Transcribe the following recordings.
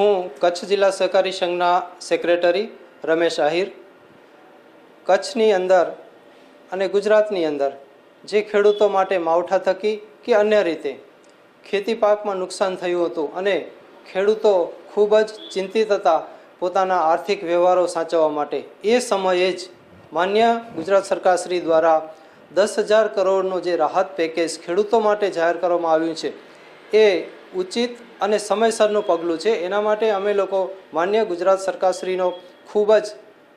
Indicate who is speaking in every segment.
Speaker 1: હું કચ્છ જિલ્લા સહકારી સંઘના સેક્રેટરી રમેશ આહિર. કચ્છની અંદર અને ગુજરાતની અંદર જે ખેડૂતો માટે માવઠા થકી કે અન્ય રીતે ખેતી પાકમાં નુકસાન થયું હતું અને ખેડૂતો ખૂબ જ ચિંતિત હતા પોતાના આર્થિક વ્યવહારો સાચવવા માટે, એ સમયે જ માન્ય ગુજરાત સરકારશ્રી દ્વારા દસ હજાર કરોડનું જે રાહત પેકેજ ખેડૂતો માટે જાહેર કરવામાં આવ્યું છે, એ ઉચિત અને સમયસરનું પગલું છે. એના માટે અમે લોકો માન્ય ગુજરાત સરકારશ્રીનો ખૂબ જ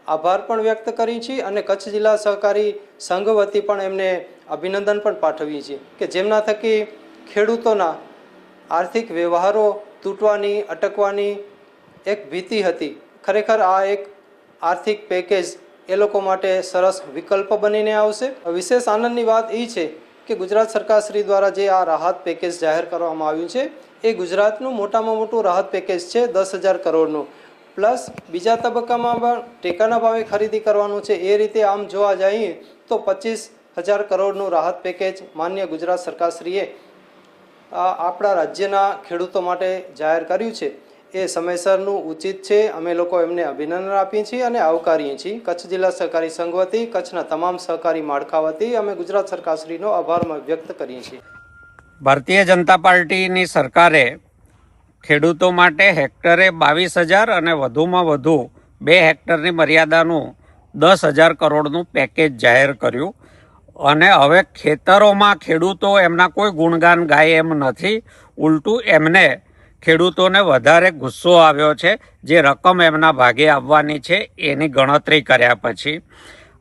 Speaker 1: આભાર પણ વ્યક્ત કરી છીએ અને કચ્છ જિલ્લા સહકારી સંઘ વતી પણ એમને અભિનંદન પણ પાઠવીએ છીએ કે જેમના થકી ખેડૂતોના આર્થિક વ્યવહારો તૂટવાની, અટકવાની એક ભીતિ હતી. ખરેખર આ એક આર્થિક પેકેજ એ લોકો માટે સરસ વિકલ્પ બનીને આવશે. વિશેષ આનંદની વાત એ છે કે ગુજરાત સરકારશ્રી દ્વારા જે આ રાહત પેકેજ જાહેર કરવામાં આવ્યું છે, એ ગુજરાતનું મોટામાં મોટું રાહત પેકેજ છે દસ હજાર કરોડનું. પ્લસ બીજા તબક્કામાં પણ ટેકાના ભાવે ખરીદી કરવાનું છે, એ રીતે આમ જોવા જઈએ તો પચીસ હજાર કરોડનું રાહત પેકેજ માન્ય ગુજરાત સરકારશ્રીએ આપણા રાજ્યના ખેડૂતો માટે જાહેર કર્યું છે. એ સમયસરનું ઉચિત છે. અમે લોકો એમને અભિનંદન આપીએ છીએ અને આવકારીએ છીએ. કચ્છ જિલ્લા સહકારી સંઘ વતી, કચ્છના તમામ સહકારી માળખા વતી અમે ગુજરાત સરકારશ્રીનો આભાર વ્યક્ત કરીએ છીએ.
Speaker 2: ભારતીય જનતા પાર્ટીની સરકારે ખેડૂતો માટે હેક્ટરે બાવીસ હજાર અને વધુમાં વધુ બે હેક્ટરની મર્યાદાનું દસ હજાર કરોડનું પેકેજ જાહેર કર્યું. અને હવે ખેતરોમાં ખેડૂતો એમના કોઈ ગુણગાન ગાય એમ નથી. ઉલટું એમને ખેડૂતોને વધારે ગુસ્સો આવ્યો છે, જે રકમ એમના ભાગે આવવાની છે, એની ગણતરી કર્યા પછી.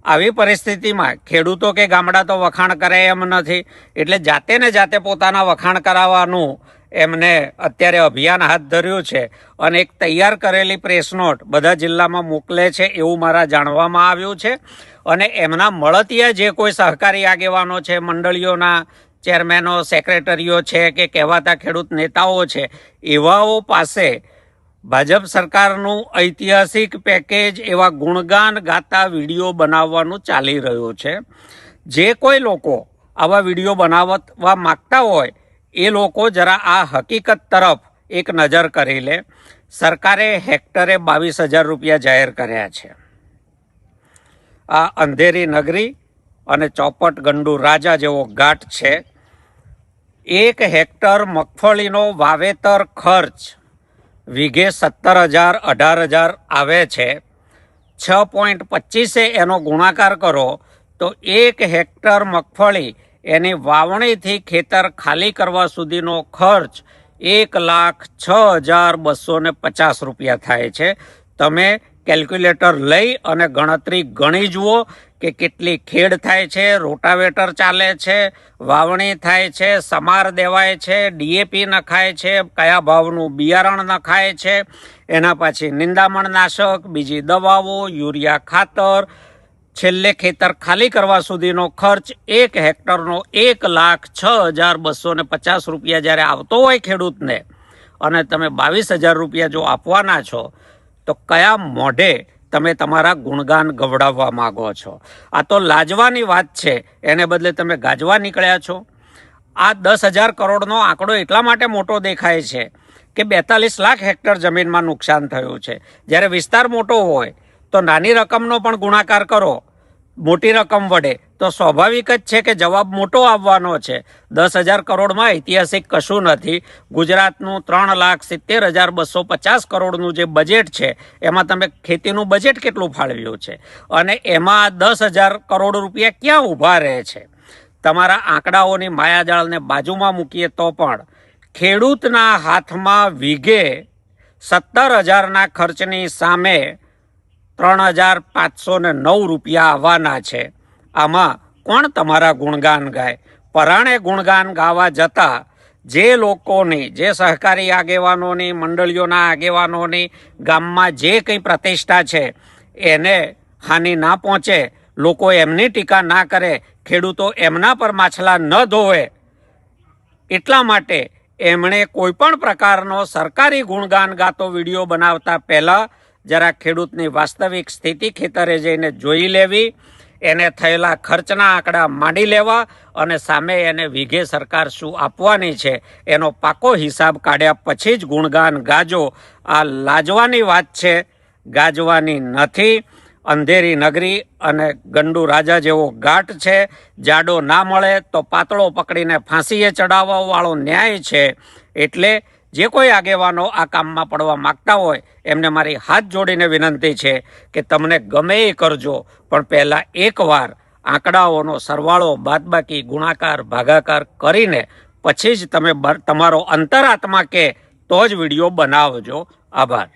Speaker 2: આવી પરિસ્થિતિમાં ખેડૂતો કે ગામડા તો વખાણ કરે એમ નથી, એટલે જાતે ને જાતે પોતાના વખાણ કરાવવાનું એમને અત્યારે અભિયાન હાથ ધર્યું છે અને એક તૈયાર કરેલી પ્રેસ નોટ બધા જિલ્લામાં મોકલે છે એવું મારા જાણવામાં આવ્યું છે. અને એમના મળતિયા જે કોઈ સહકારી આગેવાનો છે, મંડળીઓના ચેરમેનો, સેક્રેટરીઓ છે કે કહેવાતા ખેડૂત નેતાઓ છે, એવાઓ પાસે ભાજપ સરકારનું ઐતિહાસિક પેકેજ એવા ગુણગાન ગાતા વીડિયો બનાવવાનું ચાલી રહ્યું છે. જે કોઈ લોકો આવા વીડિયો બનાવવા માગતા હોય, એ લોકો જરા આ હકીકત તરફ એક નજર કરી લે. સરકારે હેક્ટરે બાવીસ હજાર રૂપિયા જાહેર કર્યા છે. આ અંધેરી નગરી અને ચોપટ ગંડુ રાજા જેવો ઘાટ છે. એક હેક્ટર મગફળીનો વાવેતર ખર્ચ વીઘે સત્તર હજાર, અઢાર હજાર આવે છે. છ પોઈન્ટ પચીસે એનો ગુણાકાર કરો તો એક હેક્ટર મગફળી એની વાવણીથી ખેતર ખાલી કરવા સુધીનો ખર્ચ એક લાખ છ હજાર બસો પચાસ રૂપિયા થાય છે. તમે કેલ્ક્યુલેટર લઈ અને ગણતરી ગણી જુઓ કે કેટલી ખેડ થાય છે, રોટાવેટર ચાલે છે, વાવણી થાય છે, સમાર દેવાય છે, ડીએપી નખાય છે, કયા ભાવનું બિયારણ નખાય છે, એના પછી નિંદામણ નાશક, બીજી દવાઓ, યુરિયા ખાતર, છેલ્લે ખેતર ખાલી કરવા સુધીનો ખર્ચ એક હેક્ટરનો એક લાખ છ હજાર બસો ને પચાસ રૂપિયા જ્યારે આવતો હોય ખેડૂતને, અને તમે બાવીસ હજાર રૂપિયા જો આપવાના છો તો કયા મોઢે તમે તમારા ગુણગાન ગવડાવવા માગો છો? આ તો લાજવાની વાત છે. એને બદલે તમે ગાજવા નીકળ્યા છો. આ દસ હજાર કરોડનો આંકડો એટલા માટે મોટો દેખાય છે કે બેતાલીસ લાખ હેક્ટર જમીનમાં નુકસાન થયું છે. જ્યારે વિસ્તાર મોટો હોય તો નાની રકમનો પણ ગુણાકાર કરો. મોટી રકમ વડે. તો સ્વાભાવિક જ છે કે જવાબ મોટો આવવાનો છે. દસ હજાર કરોડમાં ઐતિહાસિક કશું નથી. ગુજરાતનું ત્રણ લાખ સિત્તેર હજાર બસો પચાસ કરોડનું જે બજેટ છે, એમાં તમે ખેતીનું બજેટ કેટલું ફાળવ્યું છે? અને એમાં દસ હજાર કરોડ રૂપિયા ક્યાં ઊભા રહે છે? તમારા આંકડાઓની માયાજાળને બાજુમાં મૂકીએ તો પણ ખેડૂતના હાથમાં વીઘે સત્તર હજારના ખર્ચની સામે ત્રણ હજાર પાંચસો ને નવ રૂપિયા આવવાના છે. આમાં કોણ તમારા ગુણગાન ગાય? પરાણે ગુણગાન ગાવા જતા જે લોકોની, જે સહકારી આગેવાનોની, મંડળીઓના આગેવાનોની ગામમાં જે કંઈ પ્રતિષ્ઠા છે, એને હાનિ ના પહોંચે, લોકો એમની ટીકા ના કરે, ખેડૂતો એમના પર માછલા ન ધોવે, એટલા માટે એમણે કોઈ પણ પ્રકારનો સરકારી ગુણગાન ગાતો વીડિયો બનાવતા પહેલા જરા ખેડૂતની વાસ્તવિક સ્થિતિ ખેતરે જઈને જોઈ લેવી, એને થયેલા ખર્ચના આંકડા માંડી લેવા અને સામે એને વિઘે સરકાર શું આપવાની છે, એનો પાકો હિસાબ કાઢ્યા પછી જ ગુણગાન ગાજો. આ લાજવાની વાત છે, ગાજવાની નથી. અંધેરી નગરી અને ગંડુ રાજા જેવો ઘાટ છે, જાડો ના મળે તો પાતળો પકડીને ફાંસીએ ચડાવવા વાળો ન્યાય છે. એટલે જે કોઈ આગેવાનો આ કામમાં પડવા માંગતા હોય, એમને મારી હાથ જોડીને વિનંતી છે કે તમને ગમે એ કરજો, પણ પહેલાં એકવાર આંકડાઓનો સરવાળો બાદબાકી, ગુણાકાર, ભાગાકાર કરીને પછી જ તમે તમારો અંતરાત્મા કે તો જ વીડિયો બનાવજો. આભાર.